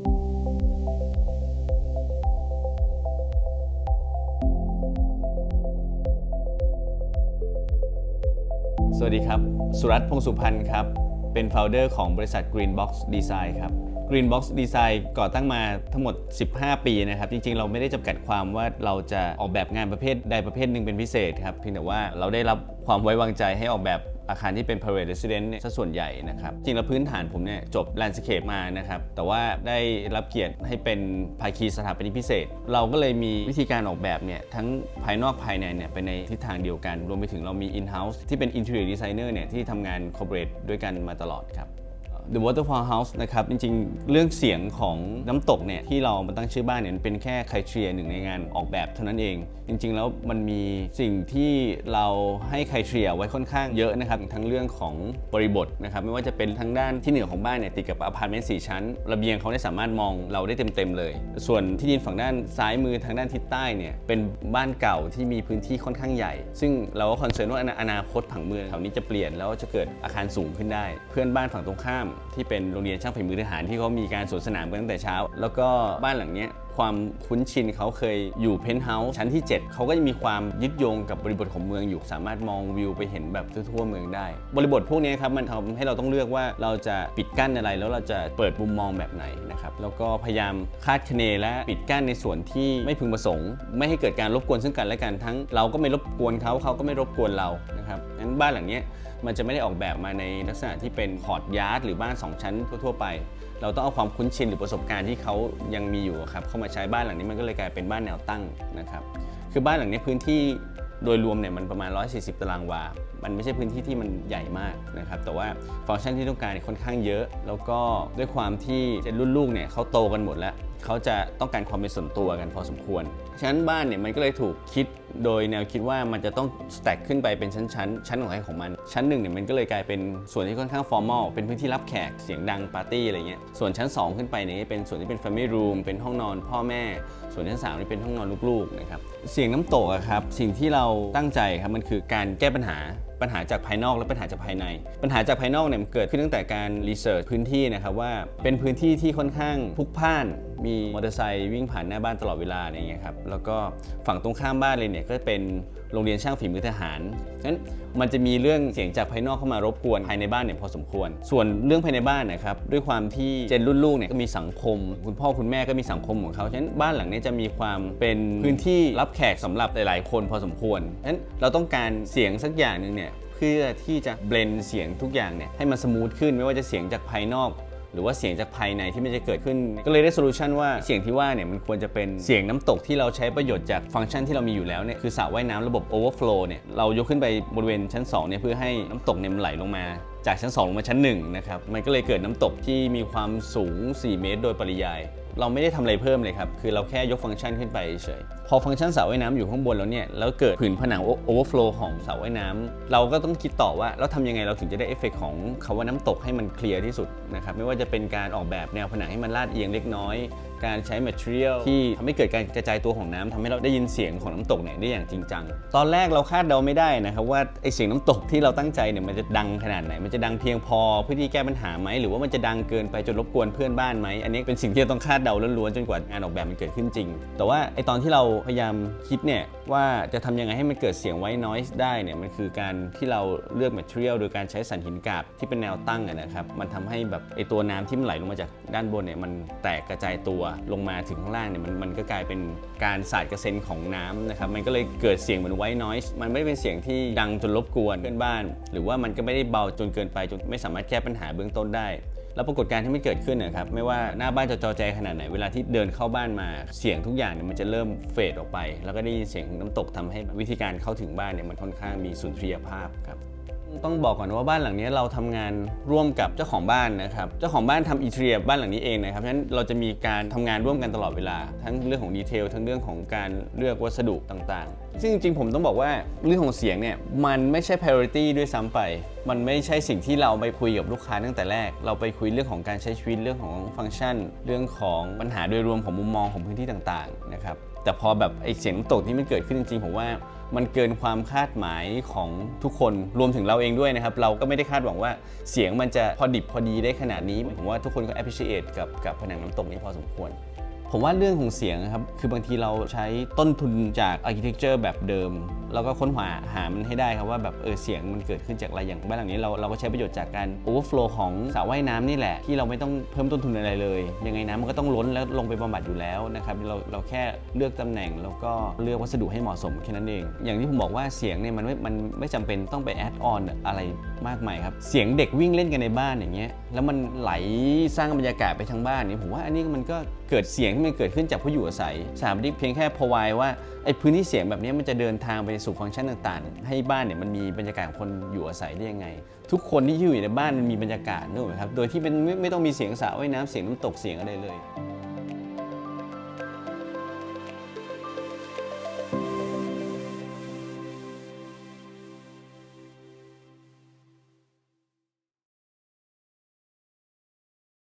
สวัสดีครับ สุรัตน์พงศ์สุพันธ์ครับ เป็นโฟลเดอร์ของบริษัท Greenbox Design ครับ Greenbox Design ก่อตั้งมาทั้งหมด 15 ปีนะครับ จริงๆ เราไม่ได้จำกัดความว่าเราจะออกแบบงานประเภทใดประเภทหนึ่งเป็นพิเศษครับ เพียงแต่ว่าเราได้รับความไว้วางใจให้ออกแบบอาคารที่เป็น private residence เนี่ยซะส่วนใหญ่นะครับ จริงแล้วพื้นฐานผมเนี่ยจบ landscape มานะครับ แต่ว่าได้รับเกียรติให้เป็นภาคีสถาปนิกพิเศษ เราก็เลยมีวิธีการออกแบบเนี่ยทั้งภายนอกภายในเนี่ยไปในทิศทางเดียวกัน รวมไปถึงเรามี in-house ที่เป็น interior designer เนี่ยที่ทำงาน corporate ด้วยกันมาตลอดครับ The Waterfall House นะครับ จริงๆ เรื่องเสียงของน้ำตกเนี่ย ที่เรามาตั้งชื่อบ้านเนี่ยมันเป็นแค่ไครเทียหนึ่งในงานออกแบบเท่านั้นเอง จริง ๆ แล้วมันมีสิ่งที่เราให้ไครเทียไว้ค่อนข้างเยอะนะครับ ทั้งเรื่องของบริบทนะครับ ไม่ว่าจะเป็นทางด้านที่เหนือของบ้านเนี่ยติดกับอพาร์ตเมนต์สี่ชั้น ระเบียงเขาได้สามารถมองเราได้เต็มๆเลย ส่วนที่ดินฝั่งด้านซ้ายมือทางด้านทิศใต้เนี่ยเป็นบ้านเก่าที่มีพื้นที่ค่อนข้างใหญ่ ซึ่งเราก็คอนเซิร์นว่าอนาคตผังเมืองแถวนี้จะเปลี่ยนแล้วจะเกิดอาคารสูงขึ้นได้ เพื่อนบ้านฝั่งตรงข้ามที่เป็นโรงเรียนช่างฝีมือทหารที่เขามีการสวนสนามกันตั้งแต่เช้า แล้วก็บ้านหลังเนี้ย ความคุ้นชินเขาเคยอยู่เพนท์เฮาส์ชั้นที่ 7 เขาก็จะมีความยึดโยงกับบริบทของเมืองอยู่ สามารถมองวิวไปเห็นแบบทั่วๆเมืองได้ บริบทพวกนี้ครับมันทำให้เราต้องเลือกว่าเราจะปิดกั้นอะไรแล้วเราจะเปิดมุมมองแบบไหนนะครับแล้วก็พยายามคาดคะเนและปิดกั้นในส่วนที่ไม่พึงประสงค์ ไม่ให้เกิดการรบกวนซึ่งกันและกันทั้ง เราก็ไม่รบกวนเขาเขาก็ไม่รบกวนเรานะครับงั้นบ้านหลังนี้มันจะไม่ได้ออกแบบมาในลักษณะที่เป็นคอร์ดยาร์ดหรือบ้านสองชั้นทั่ว ๆ ไป เราต้องเอาความคุ้นชินหรือประสบการณ์ที่เขายังมีอยู่ครับเข้ามาใช้บ้านหลังนี้มันก็เลยกลายเป็นบ้านแนวตั้งนะครับคือบ้านหลังนี้พื้นที่โดยรวมเนี่ยมันประมาณ 140 ตารางวามันไม่ใช่พื้นที่ที่มันใหญ่มากนะครับแต่ว่าฟังก์ชันที่ต้องการค่อนข้างเยอะ แล้วก็ด้วยความที่เจนรุ่นลูกเนี่ยเขาโตกันหมดแล้วเขาจะต้องการความเป็นส่วนตัวกันพอสมควร ฉะนั้นบ้านเนี่ยมันก็เลยถูกคิดโดยแนวคิดว่ามันจะต้องสแต็กขึ้นไปเป็นชั้นๆชั้นของใครของมัน ชั้นหนึ่งเนี่ยมันก็เลยกลายเป็นส่วนที่ค่อนข้างฟอร์มอลเป็นพื้นที่รับแขกเสียงดังปาร์ตี้อะไรเงี้ยส่วนชั้น 2 ขึ้นไปเนี่ยเป็นส่วนที่เป็น Family Room เป็นห้องนอนพ่อแม่ ส่วนชั้น3นี่เป็นห้องนอนลูกๆนะครับเสียงน้ำตกครับสิ่งที่เราตั้งใจครับมันคือการแก้ปัญหา ปัญหาจากภายนอกและปัญหาจากภายใน ปัญหาจากภายนอกเนี่ยมันเกิดขึ้นตั้งแต่การรีเสิร์ชพื้นที่นะครับว่าเป็นพื้นที่ที่ค่อนข้างพุกพ่าน มีมอเตอร์ไซค์วิ่งผ่านหน้าบ้านตลอดเวลาอะไรเงี้ยครับแล้วก็ฝั่งตรงข้ามบ้านเลยเนี่ยก็เป็นโรงเรียนช่างฝีมือทหารนั้นมันจะมีเรื่องเสียงจากภายนอกเข้ามารบกวนภายในบ้านเนี่ยพอสมควร ส่วนเรื่องภายในบ้านนะครับด้วยความที่เจนรุ่นลูกเนี่ยก็มีสังคม คุณพ่อคุณแม่ก็มีสังคมของเขาฉะนั้นบ้านหลังนี้จะมีความเป็นพื้นที่รับแขกสำหรับหลายๆ คนพอสมควรฉะนั้นเราต้องการเสียงสักอย่างหนึ่งเนี่ยเพื่อที่จะเบลนเสียงทุกอย่างเนี่ยให้มันสมูทขึ้นไม่ว่าจะเสียงจากภายนอก หรือว่าเสียงจากภายในที่มันจะเกิดขึ้น ก็เลยได้โซลูชันว่าเสียงที่ว่าเนี่ยมันควรจะเป็นเสียงน้ำตกที่เราใช้ประโยชน์จากฟังก์ชันที่เรามีอยู่แล้วเนี่ยคือสระว่ายน้ำระบบโอเวอร์ฟลูเนี่ยเรายกขึ้นไปบริเวณชั้น2เนี่ยเพื่อให้น้ำตกเนี่ยมันไหลลงมา จากชั้น 2 ลงมาชั้น1นะครับมันก็เลยเกิดน้ำตกที่มีความสูง 4 เมตร โดยปริยาย เราไม่ได้ทำอะไรเพิ่มเลยครับคือเราแค่ยกฟังก์ชันขึ้นไปเฉยพอฟังก์ชันเสระว่ายน้ำอยู่ข้างบนแล้วเนี่ยแล้วเกิดผืนผนังโอเวอร์ฟลูของเสระว่ายน้ำเราก็ต้องคิดต่อว่าเราทำยังไงเราถึงจะได้เอฟเฟกของคาว่าน้ำตกให้มันเคลียร์ที่สุดนะครับไม่ว่าจะเป็นการออกแบบแนวผนังให้มันลาดเอียงเล็กน้อย การใช้ material ที่ทำให้เกิดการกระจายตัวของน้ำทำให้เราได้ยินเสียงของน้ำตกเนี่ยได้อย่างจริงจัง ตอนแรกเราคาดเดาไม่ได้นะครับว่าไอเสียงน้ำตกที่เราตั้งใจเนี่ยมันจะดังขนาดไหน มันจะดังเพียงพอเพื่อที่แก้ปัญหาไหมหรือว่ามันจะดังเกินไปจนรบกวนเพื่อนบ้านไหมอันนี้เป็นสิ่งที่เราต้องคาดเดาล้วนๆจนกว่างานออกแบบมันเกิดขึ้นจริง แต่ว่าไอตอนที่เราพยายามคิดเนี่ยว่าจะทำยังไงให้มันเกิดเสียงไว้น้อยได้เนี่ยมันคือการที่เราเลือก material โดยการใช้สันหินกาบที่เป็นแนวตั้งอะนะครับมันทำให้แบบไอตัวน้ำที่มันไหลลงมาจากด้านบนเนี่ยมันแตกกระจายตัวลงมาถึงข้างล่างเนี่ยมันมันก็กลายเป็นการสาดกระเซ็นของน้ำนะครับมันก็เลยเกิดเสียงเหมือนไว้น้อยมันไม่ได้เป็นเสียงที่ดังจนรบกวนเพื่อนบ้าน หรือว่ามันก็ไม่ได้เบาจนเกินไปจนไม่สามารถแก้ปัญหาเบื้องต้นได้แล้วปรากฏการณ์ที่ไม่เกิดขึ้นนะครับไม่ว่าหน้าบ้านจะจอแจขนาดไหนเวลาที่เดินเข้าบ้านมาเสียงทุกอย่างเนี่ยมันจะเริ่มเฟดออกไป แล้วก็ได้ยินเสียงน้ำตกทำให้วิธีการเข้าถึงบ้านเนี่ยมันค่อนข้างมีสุนทรียภาพครับ ต้องบอกก่อนว่าบ้านหลังนี้เราทำงานร่วมกับเจ้าของบ้านนะครับ เจ้าของบ้านทำอินเทรียบ้านหลังนี้เองนะครับ ฉะนั้นเราจะมีการทำงานร่วมกันตลอดเวลา ทั้งเรื่องของดีเทล ทั้งเรื่องของการเลือกวัสดุต่างๆ ซึ่งจริงๆ ผมต้องบอกว่าเรื่องของเสียงเนี่ยมันไม่ใช่ priority ด้วยซ้ำไป มันไม่ใช่สิ่งที่เราไปคุยกับลูกค้าตั้งแต่แรก เราไปคุยเรื่องของการใช้ชีวิตเรื่องของฟังก์ชัน เรื่องของปัญหาโดยรวมของมุมมองของพื้นที่ต่างๆนะครับ แต่พอแบบไอเสียงตกที่มันเกิดขึ้นจริงๆ ผมว่า มันเกินความคาดหมายของทุกคนรวมถึงเราเองด้วยนะครับ เราก็ไม่ได้คาดหวังว่าเสียงมันจะพอดิบพอดีได้ขนาดนี้ผมว่าทุกคนก็ appreciate กับกับผนังน้ำตกนี้พอสมควรผมว่าเรื่องของเสียงครับ คือบางทีเราใช้ต้นทุนจาก architecture แบบเดิม แล้วก็ค้นหาหามันให้ได้ครับว่าแบบเออเสียงมันเกิดขึ้นจากอะไรอย่างบ้านหลังนี้เราเราก็ใช้ประโยชน์จากการ overflow ของสระว่ายน้ำนี่แหละ ที่เราไม่ต้องเพิ่มต้นทุนอะไรเลย ยังไงน้ำมันก็ต้องล้นแล้วลงไปบำบัดอยู่แล้วนะครับเราเราแค่เลือกตำแหน่งแล้วก็เลือกวัสดุให้เหมาะสมแค่นั้นเอง อย่างที่ผมบอกว่าเสียงเนี่ยมันไม่มันไม่จำเป็นต้องไป add on อะไรมากมายครับเสียงเด็กวิ่งเล่นกันในบ้านอย่างเงี้ยแล้วมันไหลสร้างบรรยากาศไปทั้งบ้านเนี่ยผมว่าอันนี้มันก็เกิดเสียงที่มันเกิดขึ้นจากผู้อยู่อาศัยสาปนิกเพียงแค่ provide ว่าไอ้พื้นที่เสียงแบบนี้มันจะเดินทางไปสู่ฟังก์ชันต่างๆ ให้บ้านเนี่ยมันมีบรรยากาศของคนอยู่อาศัยได้ยังไง ทุกคนที่อยู่ในบ้านมันมีบรรยากาศนึกออกไหมครับโดยที่เป็นไม่ต้องมีเสียงสระว่ายน้ำเสียงน้ำตกเสียงอะไรเลย